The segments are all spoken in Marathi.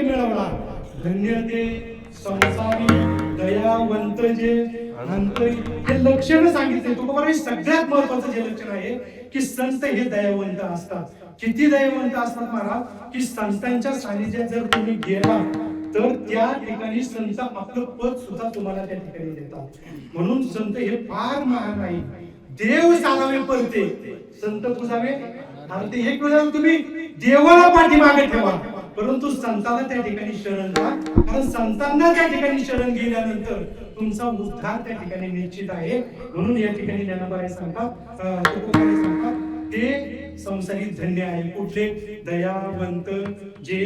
विजय मिळवला धन्य ते संसारी दयावंत जे अंतरी हे लक्षण सांगितले. तुम्हाला हे सगळ्यात महत्वाचं जे लक्षण आहे की संत हे दयावंत असतात. किती दयावंत असतात महाराज? की संतांच्या सानिध्यात जर तुम्ही गेला तर त्या ठिकाणी संत आपलं पद सुद्धा तुम्हाला त्या ठिकाणी देतात. म्हणून संत हे फार महान नाही देव चालावे पडते संत पुजावे आणि ते एक वेळेला तुम्ही? देवाला पाठीमागे ठेवा. परंतु संतांना त्या ठिकाणी शरण द्या. कारण संतांना त्या ठिकाणी शरण गेल्यानंतर तुमचा उद्धार त्या ठिकाणी निश्चित आहे. म्हणून या ठिकाणी ज्ञानाबाई सांगतात सांगतात ते संसारिक धन्य आहे. कुठले दयावंत जे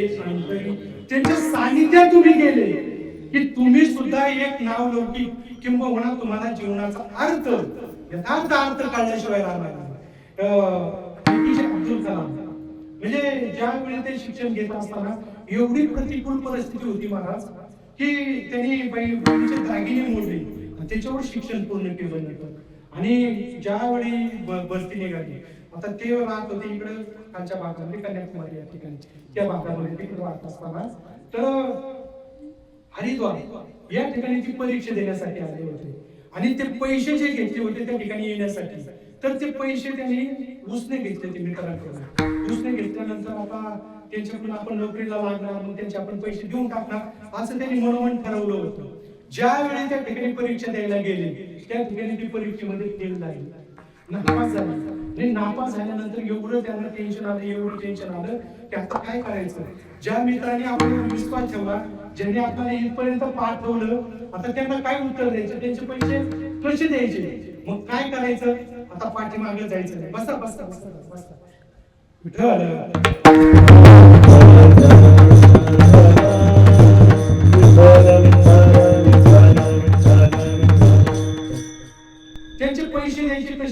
त्यांच्या सानिध्यात तुम्ही गेले. की तुम्ही सुद्धा एक नाव लौकिक किंबहुना तुम्हाला जीवनाचा अर्थ यथार्थ अर्थ काढल्याशिवाय राहणार नाही. अब्दुल कलाम म्हणजे ज्यावेळी ते शिक्षण घेत असताना एवढी प्रतिकूल परिस्थिती होती महाराज की त्यांनी बाई- दागिने मोडले. त्याच्यावर शिक्षण पूर्ण केलं नव्हतं आणि ज्यावेळी बस्ती निघाली आता ते राहत होते इकडे खालच्या भागामध्ये म्हणजे कन्याकुमारी या ठिकाणी त्या भागामध्ये तिकडे राहत असताना. तर हरिद्वार या ठिकाणी ती परीक्षा देण्यासाठी आले होते. आणि ते पैसे जे घेतले होते त्या ठिकाणी येण्यासाठी तर ते पैसे त्यांनी उसने घेतले ते मित्रांकडून उसने घेतल्यानंतर आता त्यांच्याकडून आपण नोकरीला लागणार मग त्यांचे आपण पैसे देऊन टाकणार असं त्यांनी मनोमन ठरवलं होतं. ज्यावेळी त्या ठिकाणी परीक्षा द्यायला गेले त्या ठिकाणी ती परीक्षेमध्ये फेल झाली. नापास झाली. आणि नापास झाल्यानंतर एवढं त्यांना टेन्शन आलं एवढं टेन्शन आलं की आता काय करायचं? ज्या मित्रांनी आपल्यावर विश्वास ठेवला ज्यांनी आपल्याला इथपर्यंत पाठवलं आता त्यांना काय उत्तर द्यायचं? त्यांचे पैसे कसे द्यायचे? मग काय करायचं? आता पाठीमागे जायचं नाही. बसा बसा बसा बसा. विठ्ठल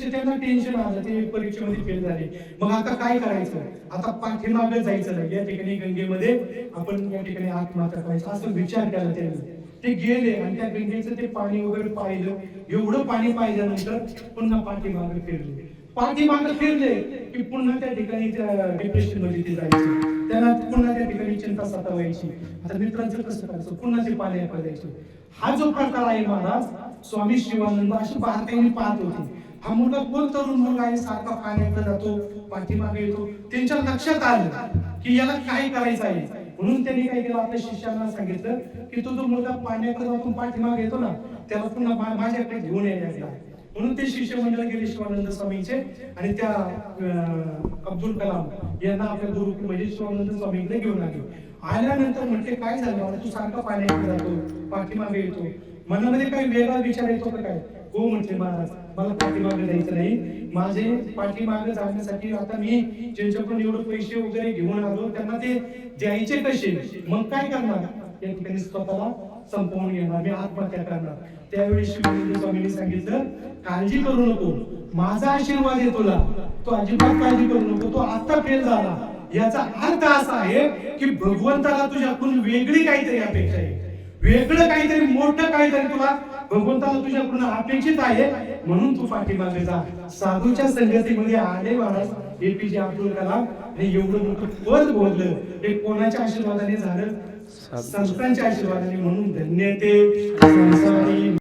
पैसे त्यांना टेन्शन आलं. ते परीक्षेमध्ये फेल झाले. मग आता काय करायचं? आता पाठीमागे जायचं नाही. या ठिकाणी गंगेमध्ये आपण या ठिकाणी आत्महत्या करायचं. असं विचार केला त्यांनी. ते गेले आणि त्या गंगेचं ते पाणी वगैरे पाहिलं. एवढं पाणी पाहिल्यानंतर पुन्हा पाठीमागे फिरले. पाठीमागे फिरले की पुन्हा त्या ठिकाणी त्या डिप्रेशनमध्ये ते जायचे. त्यांना पुन्हा त्या ठिकाणी चिंता सतावायची. आता मित्रांचं कसं करायचं? पुन्हा ते पाणी जायचे. हा जो प्रकार आहे महाराज स्वामी शिवानंद अशी बारकाईने पाहत होते. हा मुलगा कोण तरुण मुलगा आहे? सारखा पाण्याकडे जातो पाठीमागे येतो. त्यांच्या लक्षात आलं की याला काय करायचं आहे? म्हणून त्यांनी काय केलं? आपल्या शिष्यांना सांगितलं की तो जो मुलगा पाण्याकडे जातो पाठीमागे येतो ना त्याला पुन्हा माझ्याकडे घेऊन यायला म्हणून ते शिष्य मंडळ गेले शिवानंद स्वामींचे आणि त्या अं, अब्दुल कलाम यांना आपल्या गुरु म्हणजे शिवानंद स्वामींकडे घेऊन आले. आल्यानंतर म्हणते काय झालं? तू सारखा पाण्याकडे जातो पाठीमागे येतो. मनामध्ये काही वेगळा विचार येतो का काय? हो म्हटले महाराज. मला पाठीमागे जायचं नाही. माझे पाठीमागे जाण्यासाठी आता मी ज्यांच्याकडून एवढे पैसे वगैरे घेऊन आलो त्यांना ते द्यायचे कसे? मग काय करणार? या ठिकाणी स्वतःला संपवून येणार मी आत्महत्या करणार. त्यावेळी शिवानंद स्वामींनी सांगितलं काळजी करू नको. माझा आशीर्वाद आहे तुला. तो अजिबात काळजी करू नको. तो आता फेल झाला. याचा अर्थ असा आहे की भगवंताला तुझ्याकडून वेगळी काहीतरी अपेक्षा आहे. वेगळं काहीतरी मोठं काहीतरी तुला भगवंताला तुझ्याकडून अपेक्षित आहे. म्हणून तू पाठीमागे जा. साधूच्या संगतीमध्ये आले महाराज एपीजे अब्दुल कलाम आणि एवढं मोठं पद बोललं हे कोणाच्या आशीर्वादाने झालं? संतांच्या आशीर्वादाने म्हणून धन्य ते.